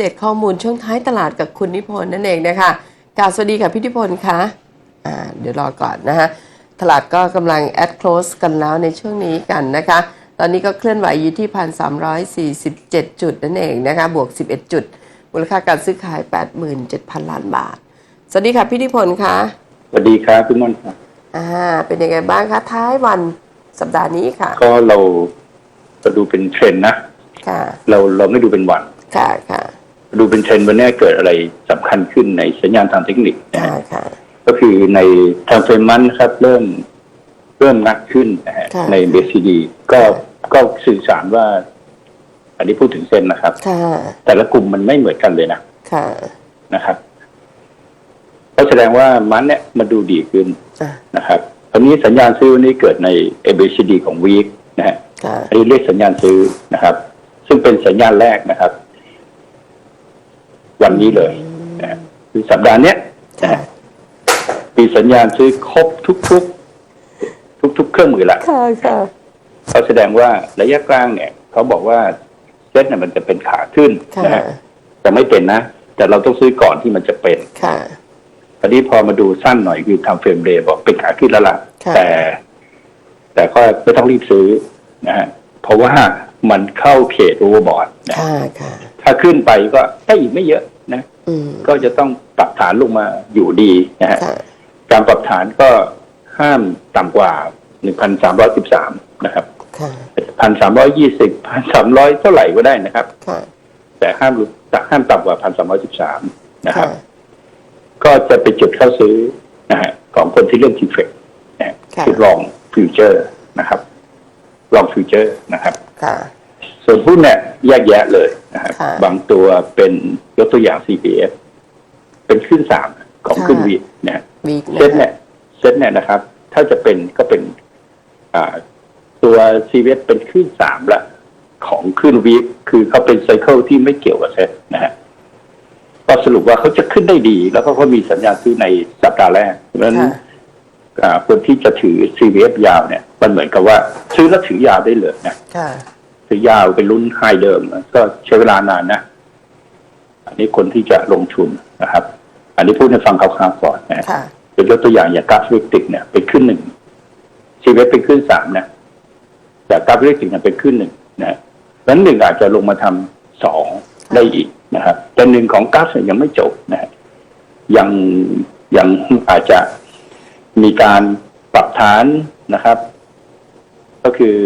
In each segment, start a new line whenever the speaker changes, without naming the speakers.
เดตข้อมูลช่วงท้ายตลาดกับคุณนิพนธ์นั่นเองนะคะกราบสวัสดีค่ะพี่นิพนธ์คะอ่าเดี๋ยวรอก่อนนะคะตลาดก็กำลังแอด close กันแล้วในช่วงนี้กันนะคะ ตอนนี้ก็เคลื่อนไหวอยู่ที่1,347จุดนั่นเองนะคะ บวก11จุด มูลค่าการซื้อขาย87,000ล้านบาท สวัสดีค่ะพี่นิพนธ์คะ
สวัสดีครับคุณม่อนครับ
อ่า เป็นยังไงบ้างคะ ท้ายวันสัปดาห์นี้ค่ะ
ก็เราเราดูเป็นเทรนด์นะ
ค่ะ
เราเราไม่ดูเป็นวัน
ค่ะค่ะ
ดูเป็นเทรนด์วันนี้เกิดอะไรสำคัญขึ้นในสัญญาณทางเทคนิคนะ
ค่ะ
ฮะ
ค่ะ
ก็คือในทางเฟรมมันนะครับเริ่มเริ่มงัดขึ้นนะฮะ
ค่ะ
ใน BCD ก็ก็สื่อสารว่า อันนี้พูดถึงเส้นนะครับ
ค่ะ
แต่ละกลุ่มมันไม่เหมือนกันเลยนะ
ค่ะ
นะครับก็แสดงว่ามันเนี่ยมันดูดีขึ้น
อะ
นะครับตอนนี้สัญญาณซื้อวันนี้เกิดใน ABCD ของวีคนะฮะ
ค่ะ
อันนี้เรียกสัญญาณซื้อนะครับ ซึ่งเป็นสัญญาณแรกนะครับ วันนี้เลยนะฮะคือสัปดาห์เนี้ยนะ
ค่ะ
ฮะมีสัญญาณซื้อครบทุกๆ ทุก ๆ เครื่องมือละ
ค่ะค่ะ
เขาแสดงว่าระยะกลางเนี่ยเขาบอกว่าเซ็ตเนี่ยมันจะเป็นขาขึ้น
ค่ะ
นะฮะแต่ไม่เป็นนะ แต่เราต้องซื้อก่อนที่มันจะเป็น
ค่ะ
ตอนนี้พอมาดูสั้นหน่อยคือทำเฟรมเรย์บอกเป็นขาขึ้นแล้วล่ะ
ค่ะ
แต่ แต่ก็ไม่ต้องรีบซื้อนะฮะเพราะว่ามันเข้าเขตโอเวอร์บอทนะ
ค่ะค่ะ
ถ้าขึ้นไปก็ได้อีกไม่เยอะนะ
อืม
ก็จะต้องปรับฐานลงมาอยู่ดีนะฮะ
ค่ะ
การปรับฐานก็ห้ามต่ำกว่า1,313นะครับ
ค่ะ
1,320 1,300เท่าไหร่ก็ได้นะครับ
ค่ะ
แต่ห้ามหลุดห้ามต่ำกว่า1,313นะครับ
ค่ะ
ก็จะเป็นจุดเข้าซื้อนะฮะของคนที่เล่นทีเฟกนะฮะ
ค่ะ
คือลองฟิวเจอร์นะครับลองฟิวเจอร์นะครับ
ค่ะ
ส่วนหุ้นเนี่ยแยกแยะเลย นะครับ
ค่ะ
บางตัวเป็นยกตัวอย่าง CPF เป็นขึ้นสามของ
ค่ะ
ขึ้นวีนะฮะ
วีค
เซ็ตเนี่ยเซ็ตเนี่ยนะครับ ถ้าจะเป็นก็เป็นอ่าตัว CPF เป็นขึ้นสามละของขึ้นวีคือเขาเป็นไซเคิลที่ไม่เกี่ยวกับเซ็ตนะฮะก็สรุปว่าเขาจะขึ้นได้ดี แล้วก็เขามีสัญญาณซื้อในสัปดาห์แรกเพราะฉะนั้น
ค่ะ
อ่าคนที่จะถือ CVF ยาวเนี่ย มันเหมือนกับว่า ซื้อแล้วถือยาวได้เลยนะ
ค่ะ
ถือยาวเป็นรุ่นไฮเดิม ก็ใช้เวลานานนะ อันนี้คนที่จะลงทุนนะครับ อันนี้พูดให้ฟังคร่าวๆก่อนนะ
ค่ะ
เป็นยกตัวอย่างอย่างกราฟวิกติกเนี่ยเป็นขึ้นหนึ่ง CVF เป็นขึ้นสามนะแต่กราฟวิกติกเนี่ยเป็นขึ้นหนึ่งนะนั้นหนึ่งอาจจะลงมาทำสองได้อีกนะครับ แต่หนึ่งของกราฟเนี่ยยังไม่จบนะฮะยังยังอาจจะมีการปรับฐานนะครับ ก็คือ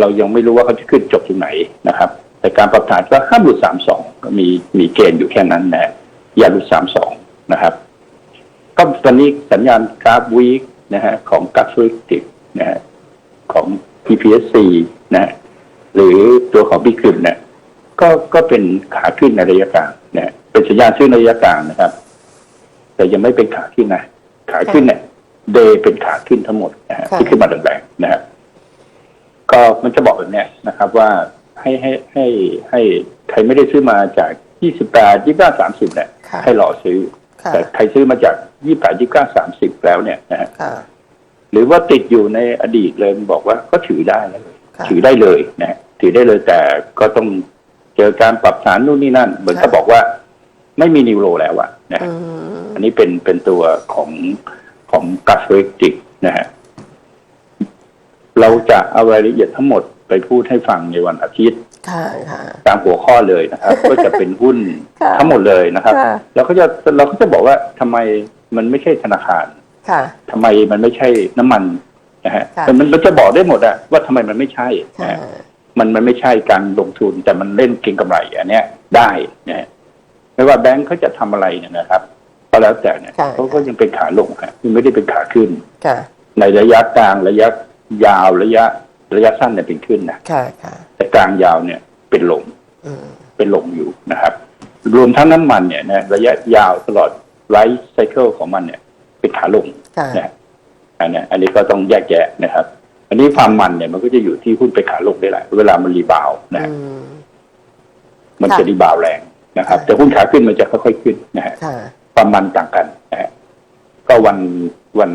เรายังไม่รู้ว่าเขาจะขึ้นจบตรงไหนนะครับ แต่การปรับฐานก็ห้ามหลุดสามสองก็มีมีเกณฑ์อยู่แค่นั้นนะฮะอย่าหลุดสามสองนะครับ ก็ตอนนี้สัญญาณกราฟวีคนะฮะของกราฟวิกติกนะฮะของ PPSC นะฮะหรือตัวของบิคิมเนี่ยก็ก็เป็นขาขึ้นในระยะกลางนะเป็นสัญญาณซื้อในระยะกลางนะครับ แต่ยังไม่เป็นขาขึ้นนะขาขึ้นเนี่ยเดย์เป็นขาขึ้นทั้งหมดนะฮะ
ค่ะ
ที่ขึ้นมาแรงๆนะฮะ ก็มันจะบอกแบบเนี้ยนะครับว่าให้ให้ให้ให้ใครไม่ได้ซื้อมาจาก28 29 30เนี่ย
ค่ะ
ให้รอซื้อ
ค่ะ
แต่ใครซื้อมาจาก28 29 30แล้วเนี่ยนะฮะ
ค่ะ
หรือว่าติดอยู่ในอดีตเลยบอกว่าก็ถือได้เลย
ค่ะ
ถือได้เลยนะฮะถือได้เลยแต่ก็ต้องเจอการปรับฐานนู่นนี่นั่น เหมือนเขาบอกว่า ไม่มีนิวโรแล้วอะนะฮะ
อืม
อันนี้เป็นเป็นตัวของของกัสเวกติกนะฮะ เราจะเอารายละเอียดทั้งหมดไปพูดให้ฟังในวันอาทิตย์
ค่ะค่ะ
ตามหัวข้อเลยนะครับ ก็จะเป็นหุ้น
ค่ะ
ทั้งหมดเลยนะครับ
ค่ะ
แล้วก็จะเราก็จะบอกว่าทำไมมันไม่ใช่ธนาคาร
ค่ะ
ทำไมมันไม่ใช่น้ำมันนะฮะ
ค่ะ
แต่มันเราจะบอกได้หมดอะว่าทำไมมันไม่ใช่นะ
ค่ะ
ฮะมันมันไม่ใช่การลงทุนแต่มันเล่นเก็งกำไรอันเนี้ยได้นะฮะไม่ว่าแบงค์เขาจะทำอะไรเนี่ยนะครับก็แล้วแต่เนี่ย
ค่ะ
เขาก็ยังเป็นขาลงครับมันไม่ได้เป็นขาขึ้น
ค่ะ
ในระยะกลางระยะ ยาวระยะระยะสั้นเนี่ยเป็นขึ้นนะ
ค่ะค่ะ
แต่กลางยาวเนี่ยเป็นลง
อืม
เป็นลงอยู่นะครับ รวมทั้งน้ำมันเนี่ยนะระยะยาวตลอดไลฟ์ไซเคิลของมันเนี่ย เป็นขาลง
ค่ะ
นะฮะอันเนี้ยอันนี้ก็ต้องแยกแยะนะครับ อันนี้ความมันเนี่ยมันก็จะอยู่ที่หุ้นไปขาลงได้แหละเวลามันรีบาวด์นะฮะ
อืม
มัน
ค่ะ
จะรีบาวด์แรงนะครับ
ค่ะ
แต่หุ้นขาขึ้นมันจะค่อยๆขึ้นนะฮะ
ค่ะ
ความมันต่างกันนะฮะก็วันวัน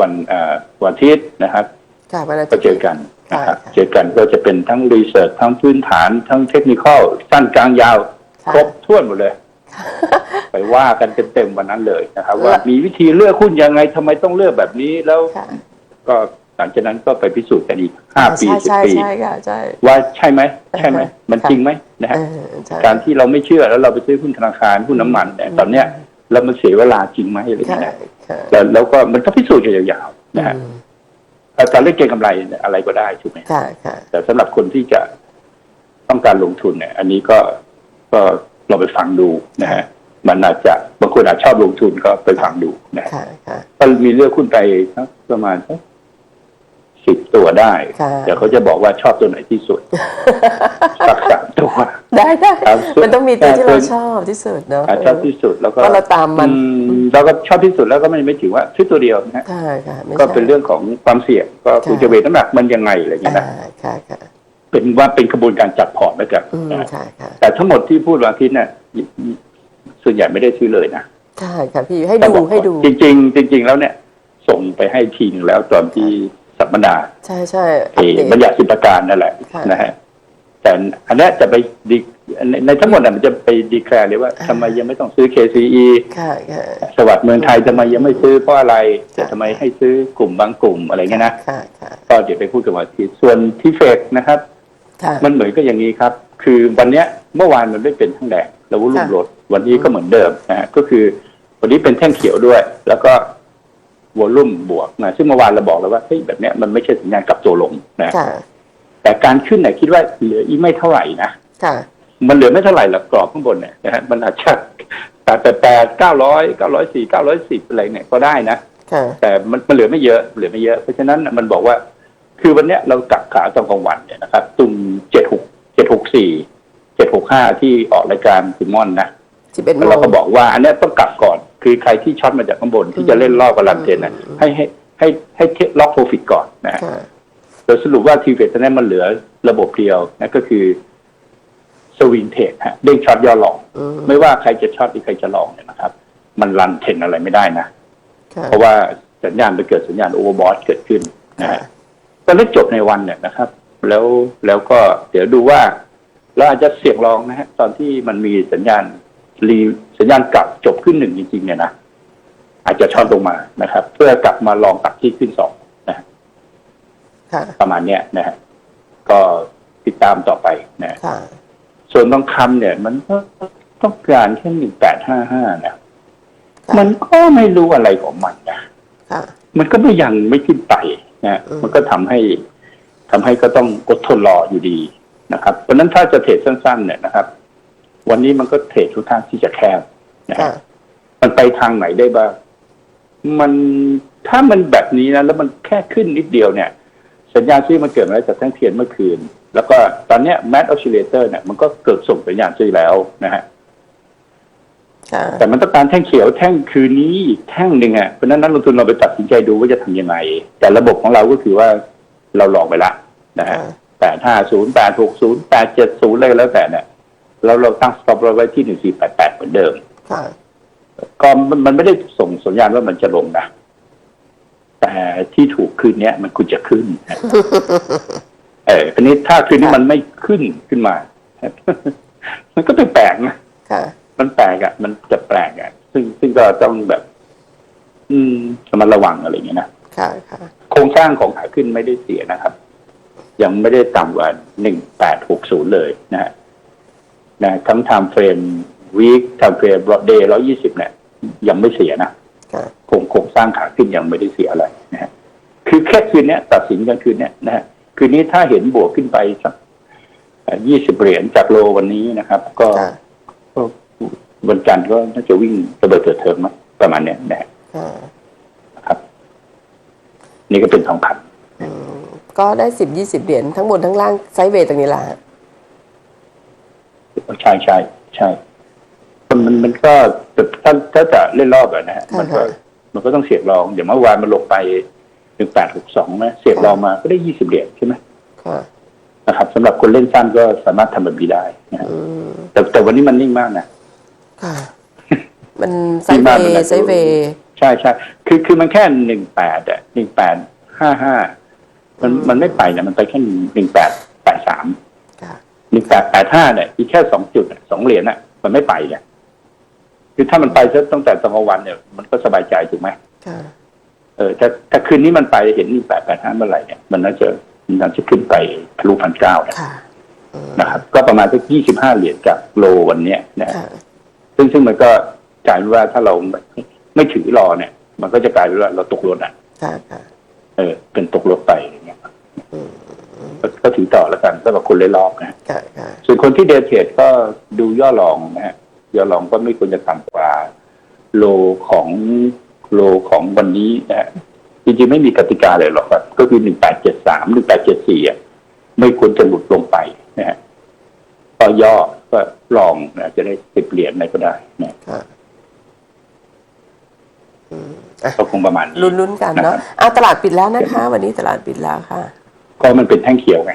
วันเอ่อวันอาทิตย์นะครับ
ค่ะวันอาทิ
ก็
ตย์
เจอกันนะครับ
ค่ะ
เจอกันก็จะเป็นทั้งรีเสิร์ชทั้งพื้นฐานทั้งเทคนิคอลสั้นกลางยาว
ค่ะ
ครบถ้วนหมดเลย ไปว่ากันเต็มๆวันนั้นเลยนะครับ ว่า
แล้ว
มีวิธีเลือกหุ้นยังไงทำไมต้องเลือกแบบนี้แล้ว
ค่ะ
ก็หลังจากนั้นก็ไปพิสูจน์กันอีกห้าปี
ใช่
สิบ
ใช่
ปี
ใช่ค่ะใช่
ว่าใช่ไหมใช่ไหม
อ่าฮะ
มัน
ค่ะ
จริงไหมนะฮะ
เออใช่
การที่เราไม่เชื่อแล้วเราไปซื้อหุ้นธนาคารหุ้นน้ำมันเนี่ยตอนเนี้ยเรามันเสียเวลาจริงไหมอะไรอย่าง
ค่ะ
เงี้ย
ค่ะ
แล้วแล้วก็มันก็พิสูจน์กันยาวๆนะฮะ
อืม
การเล่นเก็งกำไรเนี่ยอะไรก็ได้ถูกไหม
ค่ะค่ะ
แต่สำหรับคนที่จะต้องการลงทุนเนี่ย อันนี้ก็ก็ลองไปฟังดูนะฮะมันอาจจะบางคนอาจชอบลงทุนก็ไปฟังดูนะฮะ
ค่ะค่ะ
ก็มีเลือกหุ้นไปสักประมาณสัก สิบตัวได้
ค่ะ
เดี๋ยวเขาจะบอกว่าชอบตัวไหนที่สุด สักสามตัว
ได้ได้
ครับ
มันต้องมีตัวที่
แต่
เรา
เป็น
ชอบที่สุดเนาะ
อ่าชอบที่สุดแล้วก็
เพราะเราตามมัน
อืเราก็ชอบที่สุดแล้วก็ไม่ไม่ถือว่าซื้อตัวเดียวนะฮะ
ค่ะค่ะไม่
ก็
ใช่
เป็นเรื่องของความเสี่ยงก็คุณ
ค่ะ
จะเวทน้ำหนักมันยังไงอะไรอย่างเงี้ย
อ่า
นะ
ค่ะค่ะ
เป็นว่าเป็นกระบวนการจัดพอร์ตแล้วกัน
อืม
นะฮะ
ค่ะค่ะ
แต่ทั้งหมดที่พูดวันอาทิตย์เนี่ยส่วนใหญ่ไม่ได้ซื้อเลยนะ
ค่ะค่ะพี่ให้
แต่
ดู
บอก
ให้ดู
จริงๆจริง ๆ แล้วเนี่ย ส่งไปให้ทีหนึงแล้วตอนที่ สัมมนา
ใช่ใช่
เอ่อ
อัปเดต
บรรยากสิบประการนั่นแหละ
ค่ะ
นะฮะแต่อันเนี้ยจะไปดีในในทั้งหมดน่ะมันจะไปดีแคลร์เลยว่า
อ่า
ทำไมยังไม่ต้องซื้อ KCE
ค่ะค่ะ
สวัสดิ์เมืองไทยทำไมยังไม่ซื้อเพราะอะไรแต่
ค่ะ
ทำไมให้ซื้อกลุ่มบางกลุ่มอะไรเงี้ยนะ
ค่ะค่ะ
ก็เดี๋ยวไปพูดกันวันอาทิตย์ส่วนที่เฟกนะครับ
ค่ะ
มันเหมือนก็อย่างนี้ครับ คือวันเนี้ยเมื่อวานมันไม่เป็นทั้งแดงแล้ววุ้น
ค่ะ
ลดวันนี้ก็เหมือนเดิมนะฮะก็คือวันนี้เป็นแท่งเขียวด้วย แล้วก็ วอลุ่มบวกนะซึ่งเมื่อวานเราบอกแล้วว่าเฮ้ยแบบเนี้ยมันไม่ใช่สัญญาณกลับตัวลงนะ
ค่ะ
แต่การขึ้นเนี่ยคิดว่าเหลืออีกไม่เท่าไหร่นะ
ค่ะ
มันเหลือไม่เท่าไหร่หรอกกรอบข้างบนเนี่ยนะฮะมันอาจจะแปดแปดแปดเก้าร้อยเก้าร้อยสี่เก้าร้อยสิบอะไรเนี่ยก็ได้นะ
ค่ะ
แต่มันมันเหลือไม่เยอะเหลือไม่เยอะ เพราะฉะนั้นน่ะมันบอกว่า คือวันเนี้ยเรากลับขาตอนกลางวันเนี่ยนะครับตุงเจ็ดหกเจ็ดหกสี่เจ็ดหกห้าที่ออกรายการซิมอนนะ
สิบเอ็ดโม
แล้ว
ง
เราก็บอกว่า อันเนี้ยต้องกลับก่อน คือใครที่ช็อตมาจากข้างบนที่จะเล่นรอบกับลันเทนนะ
อืม
ให้ให้ให้ให้เทล็อกโปรฟิตก่อนนะฮะ
ค่ะ
โดยสรุปว่าทีเฟตตอนนี้มันเหลือระบบเดียวนะก็คือสวิงเทรดฮะเด้งช็อตย่อลอง
อืม
ไม่ว่าใครจะช็อตหรือใครจะลองเนี่ยนะครับ มันรันเทรนอะไรไม่ได้นะ
ค่ะ
เพราะว่าสัญญาณไปเกิดสัญญาณโอเวอร์บอทเกิดขึ้นนะ
ค่ะ
ฮะตอนนี้จบในวันเนี่ยนะครับ แล้วแล้วก็เดี๋ยวดูว่าเราอาจจะเสี่ยงลองนะฮะตอนที่มันมีสัญญาณ รีสัญญาณกลับจบขึ้นหนึ่งจริงๆเนี่ยนะอาจจะช็อตลงมานะครับ เพื่อกลับมาลองตัดที่ขึ้นสองนะฮะ
ค่ะ
ประมาณเนี้ยนะฮะก็ติดตามต่อไปนะ
ค่ะ
ส่วนทองคำเนี่ย มันก็ต้องการแค่หนึ่งแปดห้าห้านะ
ค่ะ
มันก็ไม่รู้อะไรของมันนะ
ค่ะ
มันก็ไม่ยังไม่ขึ้นไปนะ
อืม
มันก็ทำให้ทำให้ก็ต้องอดทนรออยู่ดีนะครับเพราะฉะนั้นถ้าจะเทรดสั้น ๆ เนี่ยนะครับ วันนี้มันก็เทรดทุกทางที่จะแคบนะ
ค่ะ
ฮะมันไปทางไหนได้บ้าง มันถ้ามันแบบนี้นะแล้วมันแค่ขึ้นนิดเดียวเนี่ย สัญญาณซื้อมันเกิดมาแล้วจากแท่งเทียนเมื่อคืน แล้วก็ตอนเนี้ยแมทออสซิเลเตอร์เนี่ยมันก็เกิดส่งสัญญาณซื้อแล้วนะฮะ
ค่ะ
แต่มันต้องการแท่งเขียวแท่งคืนนี้อีกแท่งหนึ่งอะเพราะฉะนั้นนักลงทุนเราไปตัดสินใจดูว่าจะทำยังไง แต่ระบบของเราก็คือว่าเราลองไปละนะฮะ
ค่ะ
แปดห้าศูนย์แปดหกศูนย์แปดเจ็ดศูนย์อะไรก็แล้วแต่เนี่ย เราเราตั้งสต็อปเราไว้ที่หนึ่งสี่แปดแปดเหมือนเดิม
ค่ะ
ก็มันมันไม่ได้ส่งสัญญาณว่ามันจะลงนะแต่ที่ถูกคืนเนี้ยมันควรจะขึ้นนะเอออันนี้ถ้าคืนนี้
ค่ะ
มันไม่ขึ้นขึ้นมา มันก็แปลกๆนะ
ค่ะ
มันแปลกอะ่ะ มันจะแปลกอะ่ะ ซึ่งซึ่งก็ต้องแบบ อืมระมัดระวังอะไรอย่างเงี้ยนะ
ค่ะค่ะ
โครงสร้างของขาขึ้นไม่ได้เสียนะครับ ยังไม่ได้ต่ำกว่าหนึ่งแปดหกศูนย์เลยนะฮะ นะทั้ง time frame week time frame day ร้อยี่สิบเนี่ยยังไม่เสียนะ
ค่ะ
โครงโครงสร้างขาขึ้นยังไม่ได้เสียอะไรนะฮะคือแค่คืนเนี้ยตัดสินกันคืนเนี้ยนะฮะคืนนี้ถ้าเห็นบวกขึ้นไปสักยี่สิบเหรียญจากโลวันนี้นะครับ ก็
ค่ะ
ก็วันจันทร์ก็น่าจะวิ่งระเบิดเถิดเทิงมั้งประมาณเนี้ยนะฮะ
ค่ะ
ครับ นี่ก็เป็นทองค
อืมก็ได้สิบยี่สิบเหรียญทั้งบนทั้งล่างไซด์เวย์ตรงนี้ละำ
ใช่ใช่ใช่มันมันมันก็แต่ถ้าถ้าจะเล่นรอบอะนะฮะ
ค่ะ
มันก็
ค่ะ
มันก็ต้องเสียบรองอย่างเมื่อวานมันลงไปหนึ่งแปดหกสองนะเสียบรองมาก็ได้ยี่สิบเหรียญใช่ไหม
ค่ะ
นะครับสำหรับคนเล่นสั้นก็สามารถทำแบบนี้ได้นะฮะ
อืม
แต่แต่วันนี้มันนิ่งมากนะ
ค่ะ มันไซ
ที่
ด์เว
บ้านมัน
ย์
อาจจะ
ไซด์เวย์
ใช่ใช่คือคือมันแค่หนึ่งแปดอะหนึ่งแปดห้าห้ามันมันไม่ไปนะมันไปแค่หนึ่งแปดแปดสาม
ค่ะ
หนึ่งแปดแปดห้าเนี่ยอีกแค่สองจุดอะสองเหรียญอะมันไม่ไปเนี่ยคือถ้ามันไปซะตั้งแต่ตอนกลางวันเนี่ย มันก็สบายใจถูกไหม
ค่ะ
เออถ้าถ้าคืนนี้มันไปเห็นนี่แปดแปดห้าเมื่อไหร่เนี่ยมันน่าจะมันน่าจะขึ้นไปทะลุพันเก้าเนี่ย
ค่ะอืม
นะครับ ก็ประมาณสักยี่สิบห้าเหรียญจากโลวันเนี้ยนะ
ค่ะ
ซึ่งซึ่งมันก็กลายเป็นว่าถ้าเราไม่ไม่ถือรอเนี่ย มันก็จะกลายเป็นว่าเราตกรถอะ
ค่ะค่ะ
เออ เป็นตกรถไปอย่างเงี้ย ก็ก็ถือต่อแล้วกันสำหรับคนเล่นรอบนะ
ค่ะค่ะ
ส่วนคนที่เดทเทรดก็ดูย่อรองนะฮะย่อรองก็ไม่ควรจะต่ำกว่าโลของโลของวันนี้นะฮะจริงๆไม่มีกติกาเลยหรอกครับ ก็คือหนึ่งแปดเจ็ดสามหนึ่งแปดเจ็ดสี่อะไม่ควรจะหลุดลงไปนะฮะก็ย่อก็ลองนะจะได้สิบเหรียญอะไรก็ได้นะ
ค่ะ
ก็คงประมาณนี้
ลุ้นๆกันเนาะอะตลาดปิดแล้วนะคะ วันนี้ตลาดปิดแล้วค่ะ
ก็มันเป็นแท่งเขียวไง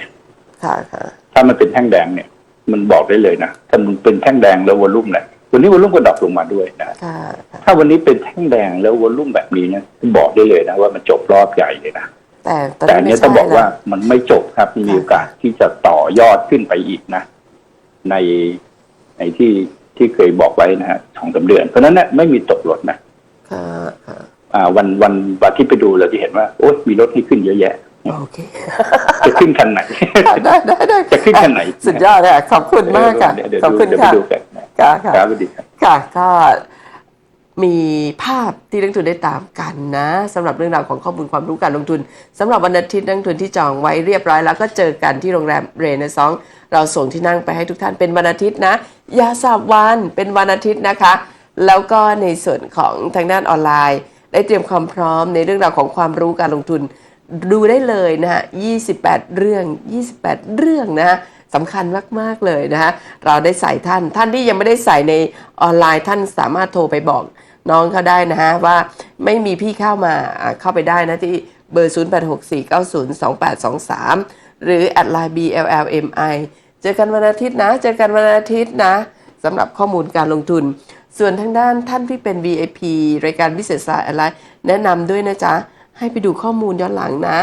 ค่ะค่ะ
ถ้ามันเป็นแท่งแดงเนี่ย มันบอกได้เลยนะถ้ามันเป็นแท่งแดงแล้ววอลลุ่มเนี่ยวันนี้วอลลุ่มก็ดรอปลงมาด้วยนะ
ค่ะค่ะ
ถ้าวันนี้เป็นแท่งแดงแล้ววอลลุ่มแบบนี้เนี่ยบอกได้เลยนะว่ามันจบรอบใหญ่เลยนะ
แต่ตอน
แต่อั
นี้
น
ไม่
เนี้ยต้
ใช่
องบอกว่า
แล้ว
มันไม่จบครับมีโอกาสที่จะต่อยอดขึ้นไปอีกนะ ในในที่ที่เคยบอกไว้นะฮะสองสามเดือน เพราะฉะนั้นเนี่ยไม่มีตกรถนะ
ค่ะค่ะ
อ่าวันวันวันที่ไปดูเราจะเห็นว่าโอ๊ยมีรถให้ขึ้นเยอะแยะ
โอเค
จะขึ้นคันไหน
ได้ได้ได้
จะขึ้นคันไหน
สุดยอดเลยขอบคุณมากค่ะ
เดี๋ยวเดี๋ยว
ขอบ
ดู
คุณ
เดี๋ยวไป
ค่ะ
ดูกันนะ
ค่ะค่ะ
ครับสวัสดีครับ
ค่ะก็มีภาพที่นักลงทุนได้ตามกันนะสำหรับเรื่องราวของข้อมูลความรู้การลงทุนสำหรับวันอาทิตย์นักลงทุนที่จองไว้เรียบร้อยแล้วก็เจอกันที่โรงแรมเรเนซองเราส่งที่นั่งไปให้ทุกท่านเป็นวันอาทิตย์นะอยาสาบวันเป็นวันอาทิตย์นะคะ แล้วก็ในส่วนของทางด้านออนไลน์ ได้เตรียมความพร้อมในเรื่องราวของความรู้การลงทุน ดูได้เลยนะฮะ 28 เรื่อง 28 เรื่องนะฮะสำคัญมาก ๆ เลยนะฮะ เราได้ใส่ท่าน ท่านที่ยังไม่ได้ใส่ในออนไลน์ท่านสามารถโทรไปบอกน้องเขาได้นะฮะ ว่าไม่มีพี่เข้ามาเข้าไปได้นะที่เบอร์ 0864902823 หรือ at line BLLMI เจอกันวันอาทิตย์นะ เจอกันวันอาทิตย์นะสำหรับข้อมูลการลงทุน ส่วนทางด้านท่านที่เป็น VIP รายการ Business Line อะไรแนะนำด้วยนะจ๊ะ ให้ไปดูข้อมูลย้อนหลังนะ